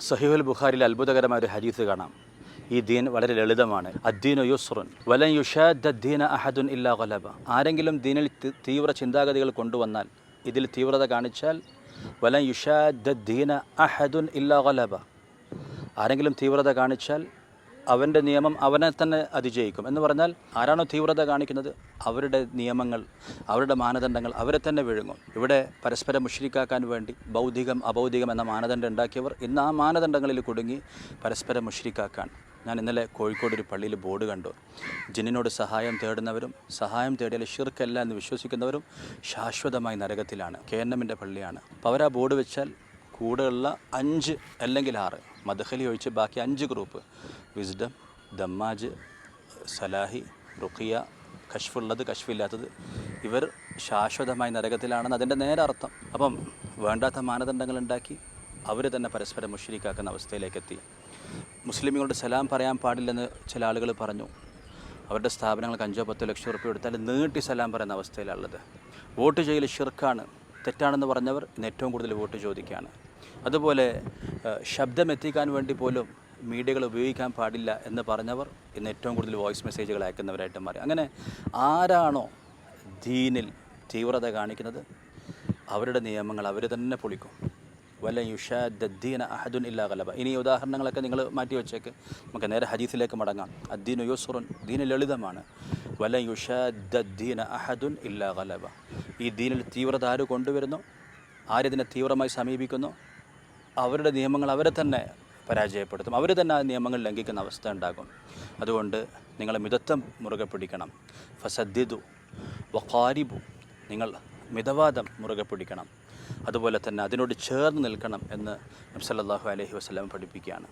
സഹീഹുൽ ബുഖാരിൽ അത്ഭുതകരമായ ഒരു ഹദീസ് കാണാം. ഈ ദീൻ വളരെ ലളിതമാണ്. അദ്ദീനു യുസ്റുൻ. വലൻ യുഷാദ്ദീന അഹദുൻ ഇല്ലാ ഗലബ. ആരെങ്കിലും ദീനിൽ തീവ്ര ചിന്താഗതികൾ കൊണ്ടുവന്നാൽ ഇതിൽ തീവ്രത കാണിച്ചാൽ വലൻ യുഷാദ്ദീന അഹദുൻ ഇല്ലാ ഗലബ. ആരെങ്കിലും തീവ്രത കാണിച്ചാൽ അവന്റെ നിയമം അവനെ തന്നെ അതിജയിക്കും. എന്ന് പറഞ്ഞാൽ ആരാണോ തീവ്രത കാണിക്കുന്നത് അവരുടെ നിയമങ്ങൾ അവരുടെ മാനദണ്ഡങ്ങൾ അവരെ തന്നെ വിഴുങ്ങും. ഇവിടെ പരസ്പരം മുഷ്രിക്കാക്കാൻ വേണ്ടി ബൗദ്ധികം അബൗദ്ധികം എന്ന മാനദണ്ഡം ഉണ്ടാക്കിയവർ ഇന്ന് ആ മാനദണ്ഡങ്ങളിൽ കുടുങ്ങി പരസ്പരം മുഷ്രിക്കാക്കാൻ. ഞാൻ ഇന്നലെ കോഴിക്കോട് ഒരു പള്ളിയിൽ ബോർഡ് കണ്ടു. ജിന്നിനോട് സഹായം തേടുന്നവരും സഹായം തേടിയാൽ ഷിർക്കല്ല എന്ന് വിശ്വസിക്കുന്നവരും ശാശ്വതമായി നരകത്തിലാണ് കെ എൻ എമ്മിന്റെ പള്ളിയാണ്. അപ്പോൾ അവർ ആ ബോർഡ് വെച്ചാൽ കൂടെയുള്ള അഞ്ച് അല്ലെങ്കിൽ ആറ്. മദഹലി ഒഴിച്ച് ബാക്കി അഞ്ച് ഗ്രൂപ്പ് വിസ്ഡം ദമ്മാജ് സലാഹി റുഖിയ കഷ്ഫുള്ളത് കഷ്ഫില്ലാത്തത് ഇവർ ശാശ്വതമായി നരകത്തിലാണെന്ന് അതിന്റെ നേരെ അർത്ഥം അപ്പം വേണ്ടാത്ത മാനദണ്ഡങ്ങൾ ഉണ്ടാക്കി അവർ തന്നെ പരസ്പരം മുഷരിക്കാക്കുന്ന അവസ്ഥയിലേക്കെത്തി. മുസ്ലിമുകളുടെ സലാം പറയാൻ പാടില്ലെന്ന് ചില ആളുകൾ പറഞ്ഞു. അവരുടെ സ്ഥാപനങ്ങൾക്ക് അഞ്ചോ പത്തോ ലക്ഷം റുപ്യ കൊടുത്താൽ നീട്ടി സലാം പറയുന്ന അവസ്ഥയിലുള്ളത് വോട്ട് ചെയ്യൽ ഷിർക്കാണ് തെറ്റാണെന്ന് പറഞ്ഞവർ ഏറ്റവും കൂടുതൽ വോട്ട് ചോദിക്കുകയാണ്. അതുപോലെ ശബ്ദമെത്തിക്കാൻ വേണ്ടി പോലും മീഡിയകൾ ഉപയോഗിക്കാൻ പാടില്ല എന്ന് പറഞ്ഞവർ ഇന്ന് ഏറ്റവും കൂടുതൽ വോയിസ് മെസ്സേജുകൾ അയക്കുന്നവരായിട്ട് മാറി. അങ്ങനെ ആരാണോ ദീനിൽ തീവ്രത കാണിക്കുന്നത് അവരുടെ നിയമങ്ങൾ അവർ തന്നെ പൊളിക്കും. വല്ല യുഷാദ്ദീന അഹദുൻ ഇല്ലാ കലബ ഇനി ഉദാഹരണങ്ങളൊക്കെ നിങ്ങൾ മാറ്റി വെച്ചേക്ക്. നമുക്ക് നേരെ ഹദീസിലേക്ക് മടങ്ങാം. അദ്ദീനു യുസുറുൻ ദീന് ലളിതമാണ്. വല യുഷാദ്ദീന അഹദുൻ ഇല്ലാ കലബ ഈ ദീനിൽ തീവ്രത ആര് കൊണ്ടുവരുന്നു? ആരിതിനെ തീവ്രമായി സമീപിക്കുന്നു. അവരുടെ നിയമങ്ങൾ അവരെ തന്നെ പരാജയപ്പെടുത്തും. അവർ തന്നെ ആ നിയമങ്ങൾ ലംഘിക്കുന്ന അവസ്ഥ ഉണ്ടാകും. അതുകൊണ്ട് നിങ്ങൾ മിതത്വം മുറുകെ പിടിക്കണം. ഫസദ്ദിദു വഖാരിബു നിങ്ങൾ മിതവാദം മുറുകെ പിടിക്കണം. അതുപോലെ തന്നെ അതിനോട് ചേർന്ന് നിൽക്കണം എന്ന് നബ്സല്ലാഹു അലൈഹി വസ്ലം പഠിപ്പിക്കുകയാണ്.